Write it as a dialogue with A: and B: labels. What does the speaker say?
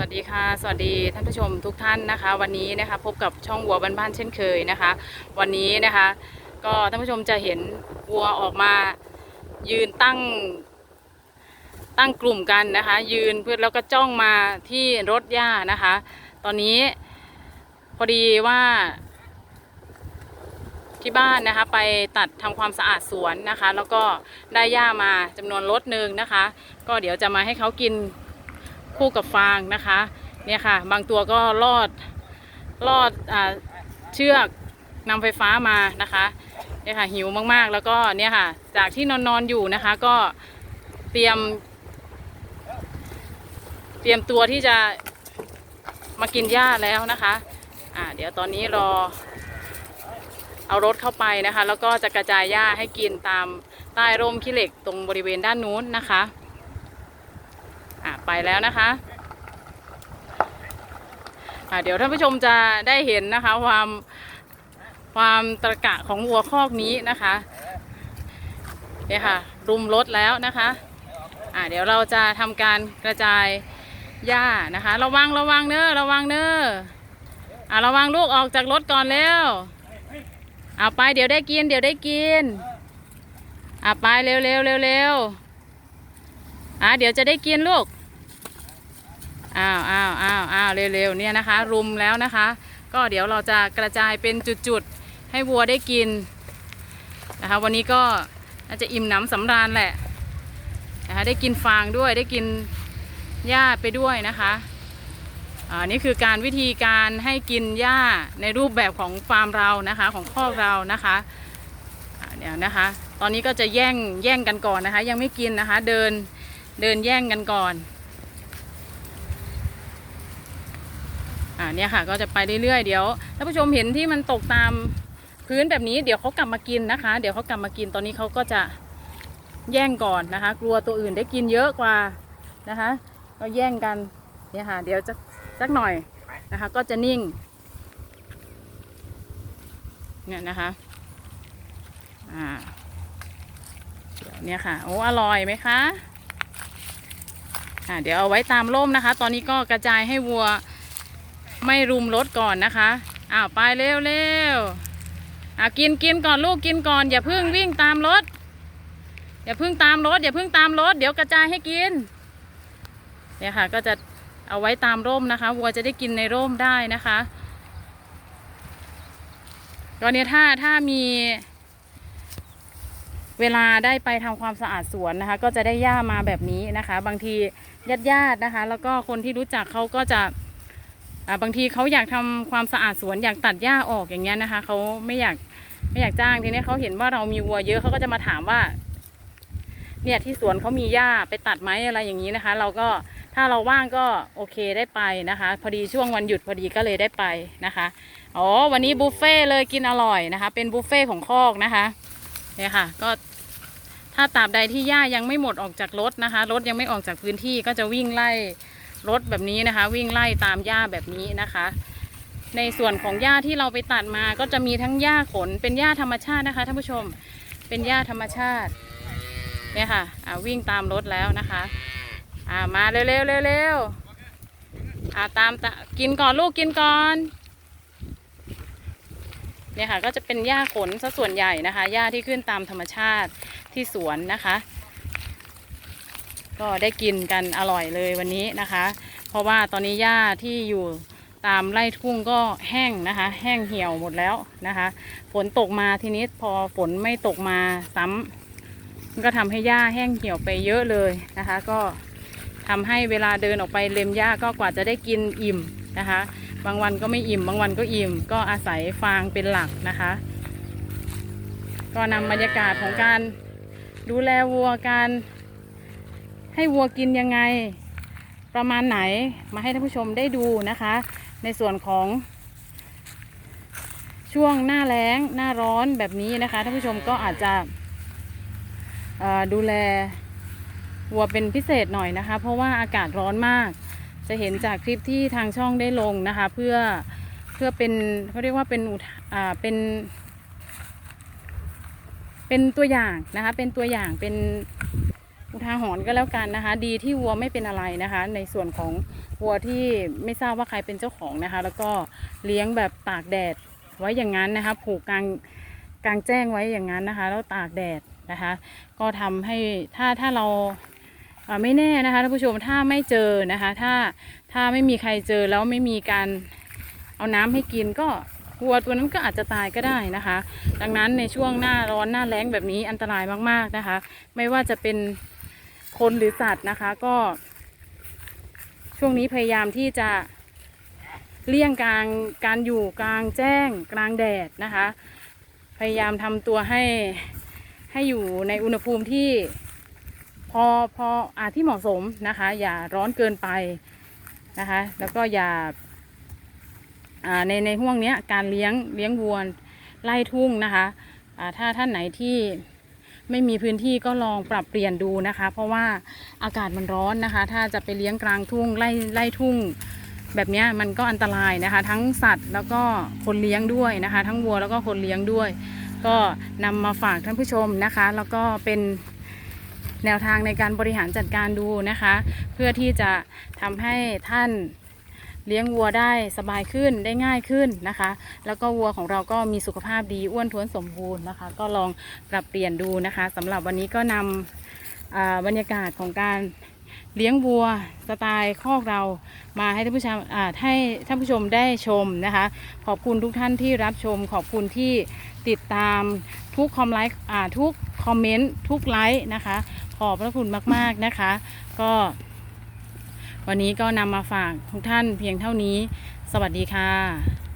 A: สวัสดีค่ะ สวัสดีท่านผู้ชมทุกท่านนะคะ วันนี้นะคะพบกับช่องวัวบ้านๆเช่นเคยนะคะ วันนี้นะคะ ก็ท่านผู้ชมจะเห็นวัวออกมายืนตั้งตั้งกลุ่มกันนะคะ ยืนเพื่อแล้วก็จ้องมาที่รถหญ้านะคะ ตอนนี้พอดีว่าที่บ้านนะคะไปตัดทำความสะอาดสวนนะคะ แล้วก็ได้หญ้ามาจำนวนรถหนึ่งนะคะ ก็เดี๋ยวจะมาให้เขากิน คู่กับฟางนะคะ เนี่ยค่ะ บางตัวก็ลอดลอดอาเชือกนำไฟฟ้ามานะคะเนี่ยค่ะหิวมากๆ แล้วก็เนี่ยค่ะ จากที่นอนนอนอยู่นะคะ ก็เตรียม เตรียมตัวที่จะมากินหญ้าแล้วนะคะอ่าเดี๋ยวตอนนี้รอ เอารถเข้าไปนะคะ แล้วก็จะกระจายหญ้าให้กินตามใต้ร่มขี้เหล็กตรงบริเวณด้านนู้นนะคะ อะไปแล้วนะคะอะเดี๋ยวท่านผู้ชมจะได้เห็นนะคะ ความความตะกะของวัวคอกนี้นะคะเนี่ยค่ะ รุมรถแล้วนะคะอะเดี๋ยวเราจะทำการกระจายหญ้านะคะ ระวังระวังเนอระวังเนออะระวังลูกออกจากรถก่อนแล้วเอาไปเดี๋ยวได้กิน เดี๋ยวได้กินอะไปเร็วเร็วเร็วเร็วอ่าเดี๋ยวจะได้กินลูก อ้าวอ้าวอ้าวอ้าวเร็วๆเนี่ยนะคะ รุมแล้วนะคะ ก็เดี๋ยวเราจะกระจายเป็นจุดๆ ให้วัวได้กินนะคะ วันนี้ก็น่าจะอิ่มหน้ำสำราญแหละนะคะได้กินฟางด้วยได้กินหญ้าไปด้วยนะคะอ่านี่คือการวิธีการให้กินหญ้าในรูปแบบของฟาร์มเรานะคะของคอกเรานะคะเดี๋ยวนะคะ ตอนนี้ก็จะแย่งแย่งกันก่อนนะคะ ยังไม่กินนะคะ เดินเดินแย่งกันก่อน อ่าเนี่ยค่ะก็จะไปเรื่อยๆเดี๋ยวท่านผู้ชมเห็นที่มันตกตามพื้นแบบนี้เดี๋ยวเขากลับมากินนะคะ เดี๋ยวเขากลับมากินตอนนี้เขาก็จะแย่งก่อนนะคะ กลัวตัวอื่นได้กินเยอะกว่านะคะ ก็แย่งกันเนี่ยค่ะ เดี๋ยวจะสักหน่อยนะคะ ก็จะนิ่งเนี่ยนะคะอ่าเดี๋ยวเนี่ยค่ะโอ้อร่อยไหมคะอ่าเดี๋ยวเอาไว้ตามร่มนะคะ ตอนนี้ก็กระจายให้วัว ไม่รุมรถก่อนนะคะอ้าวไปเร็วเร็วอ่ากินกินก่อนลูกกินก่อน อย่าพิ่งวิ่งตามรถ อย่าพิ่งตามรถ อย่าพิ่งตามรถ เดี๋ยวกระจายให้กินเนี่ยค่ะก็จะเอาไว้ตามร่มนะคะวัวจะได้กินในร่มได้นะคะตอนนี้ถ้าถ้ามีเวลาได้ไปทำความสะอาดสวนนะคะ ก็จะได้หญ้ามาแบบนี้นะคะ บางทีญาติญาติๆนะคะ แล้วก็คนที่รู้จักเขาก็จะ บางทีเขาอยากทำความสะอาดสวนอยากตัดหญ้าออกอย่างเงี้ยนะคะเขาไม่อยากไม่อยากจ้างทีนี้เขาเห็นว่าเรามีวัวเยอะเขาก็จะมาถามว่า เนี่ยที่สวนเขามีหญ้าไปตัดไหมอะไรอย่างนี้นะคะ เราก็ถ้าเราว่างก็โอเคได้ไปนะคะ พอดีช่วงวันหยุดพอดีก็เลยได้ไปนะคะอ๋อวันนี้บุฟเฟ่เลยกินอร่อยนะคะ เป็นบุฟเฟ่ของคอกนะคะเนี่ยค่ะ ก็ถ้าตราบใดที่หญ้ายังไม่หมดออกจากรถนะคะรถยังไม่ออกจากพื้นที่ก็จะวิ่งไล่ รถแบบนี้นะคะ วิ่งไล่ตามหญ้าแบบนี้นะคะ ในส่วนของหญ้าที่เราไปตัดมาก็จะมีทั้งหญ้าขนเป็นหญ้าธรรมชาตินะคะท่านผู้ชมเป็นหญ้าธรรมชาติเนี่ยค่ะอ่าวิ่งตามรถแล้วนะคะอ่ามาเร็วเร็วเร็วเร็วอ่าตามตากินก่อนลูกกินก่อนเนี่ยค่ะก็จะเป็นหญ้าขนซะส่วนใหญ่นะคะหญ้าที่ขึ้นตามธรรมชาติที่สวนนะคะ ก็ได้กินกันอร่อยเลยวันนี้นะคะ เพราะว่าตอนนี้หญ้าที่อยู่ตามไร่ทุ่งก็แห้งนะคะ แห้งเหี่ยวหมดแล้วนะคะ ฝนตกมาทีนี้พอฝนไม่ตกมาซ้ำมันก็ทำให้หญ้าแห้งเหี่ยวไปเยอะเลยนะคะ ก็ทำให้เวลาเดินออกไปเล็มหญ้าก็กว่าจะได้กินอิ่มนะคะ บางวันก็ไม่อิ่ม บางวันก็อิ่ม ก็อาศัยฟางเป็นหลักนะคะ ก็นำบรรยากาศของการดูแลวัวการ ให้วัวกินยังไง ประมาณไหนมาให้ท่านผู้ชมได้ดูนะคะ ในส่วนของ ช่วงหน้าแล้งหน้าร้อนแบบนี้นะคะท่านผู้ชมก็อาจจะดูแลวัวเป็นพิเศษหน่อยนะคะ เพราะว่าอากาศร้อนมาก จะเห็นจากคลิปที่ทางช่องได้ลงนะคะ เพื่อเพื่อเป็นเขาเรียกว่าเป็นอุทอ่าเป็น เป็นตัวอย่างนะคะ เป็นตัวอย่างเป็น อุทาหรณ์ก็แล้วกันนะคะ ดีที่วัวไม่เป็นอะไรนะคะ ในส่วนของวัวที่ไม่ทราบว่าใครเป็นเจ้าของนะคะ แล้วก็เลี้ยงแบบตากแดดไว้อย่างนั้นนะคะ ผูกกลางกลางแจ้งไว้อย่างนั้นนะคะ แล้วตากแดดนะคะ ก็ทำให้ถ้าถ้าเราไม่แน่นะคะท่านผู้ชมถ้าไม่เจอนะคะ ถ้าถ้าไม่มีใครเจอแล้วไม่มีการเอาน้ำให้กินก็วัวตัวนั้นก็อาจจะตายก็ได้นะคะ ดังนั้นในช่วงหน้าร้อนหน้าแล้งแบบนี้อันตรายมากๆนะคะ ไม่ว่าจะเป็น คนหรือสัตว์นะคะก็ ช่วงนี้พยายามที่จะเลี่ยงกลางการอยู่กลางแจ้งกลางแดดนะคะ พยายามทำตัวให้ให้อยู่ในอุณหภูมิที่พอพออาที่เหมาะสมนะคะ อย่าร้อนเกินไปนะคะ แล้วก็อย่าอ่าในในห่วงเนี้ยการเลี้ยงเลี้ยงวัวไล่ทุ่งนะคะอ่าถ้าท่านไหนที่ ไม่มีพื้นที่ก็ลองปรับเปลี่ยนดูนะคะ เพราะว่าอากาศมันร้อนนะคะ ถ้าจะไปเลี้ยงกลางทุ่งไล่ไล่ทุ่ง แบบนี้มันก็อันตรายนะคะ ทั้งสัตว์แล้วก็คนเลี้ยงด้วยนะคะ ทั้งวัวแล้วก็คนเลี้ยงด้วย ก็นำมาฝากท่านผู้ชมนะคะ แล้วก็เป็นแนวทางในการบริหารจัดการดูนะคะ เพื่อที่จะทำให้ท่าน เลี้ยงวัวได้สบายขึ้นได้ง่ายขึ้นนะคะ แล้วก็วัวของเราก็มีสุขภาพดีอ้วนท้วนสมบูรณ์นะคะ ก็ลองปรับเปลี่ยนดูนะคะสำหรับวันนี้ก็นำอ่าบรรยากาศของการเลี้ยงวัวสไตล์คอกเรามาให้ท่านผู้ชมให้ท่านผู้ชมได้ชมนะคะ ขอบคุณทุกท่านที่รับชม ขอบคุณที่ติดตามทุกคอมไลค์ทุกคอมเมนต์ทุกไลค์นะคะ ขอบพระคุณมาก ๆนะคะ ก็ วันนี้ก็นำมาฝากทุกท่านเพียงเท่านี้ สวัสดีค่ะ